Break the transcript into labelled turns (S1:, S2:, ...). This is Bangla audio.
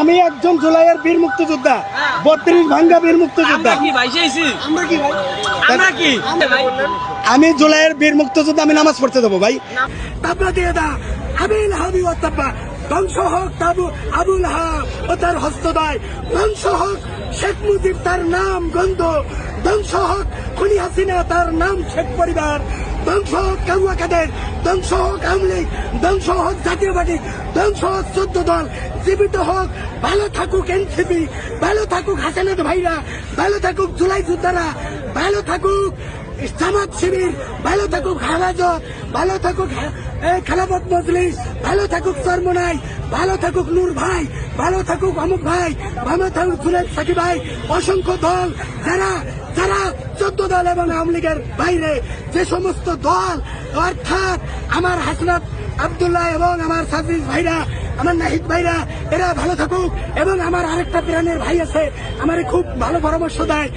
S1: আমি একজন জুলাইয়ের বীর মুক্তিযোদ্ধা। বত্রিশ ভাঙ্গা বীর মুক্তিযোদ্ধা।
S2: কি ভাই চাইছি?
S1: আমরা কি ভাই?
S2: আমরা কি? ভাই?
S1: আমি জুলাইয়ের বীর মুক্তিযোদ্ধা আমি নামাজ পড়তে দেবো ভাই।
S3: তাবলা দিয়ে দা আবিল হাবি ও তাব্বা ধ্বংস হোক তাবু আবুল হা ও তার হস্তদয়। ধ্বংস হোক শেখ মুজিব তার নাম গন্ধ। ধ্বংস হোক খুনি হাসিনা তার নাম শেখ পরিবার। ধ্বংস হোক কাউয়া কাদের ধ্বংস হোক আমলিগ ধ্বংস হোক জাতীয় পার্টি ধ্বংস হোক চোদ্দ দল জীবিত হোক ভালো থাকুক এনসিপি ভালো থাকুক হাসানের ভাইরা ভালো থাকুক জুলাই যোদ্ধারা ভালো থাকুক জামাত শিবির ভালো থাকুক হারাজত ভালো থাকুক এই মজলিস ভালো থাকুক চরমনাই ভালো থাকুক নূর ভাই ভালো থাকুক অমুক ভাই ভালো থাকুক জুলেদ সাকি ভাই অসংখ্য দল যারা যারা দল এবং আওয়ামী লীগের বাইরে যে সমস্ত দল, অর্থাৎ আমার হাসনাত আবদুল্লাহ এবং আমার সাজিদ ভাইরা, আমার নাহিদ ভাইরা, এরা ভালো থাকুক এবং আমার আরেকটা প্রাণের ভাই আছে, আমার খুব ভালো পরামর্শ দেয়।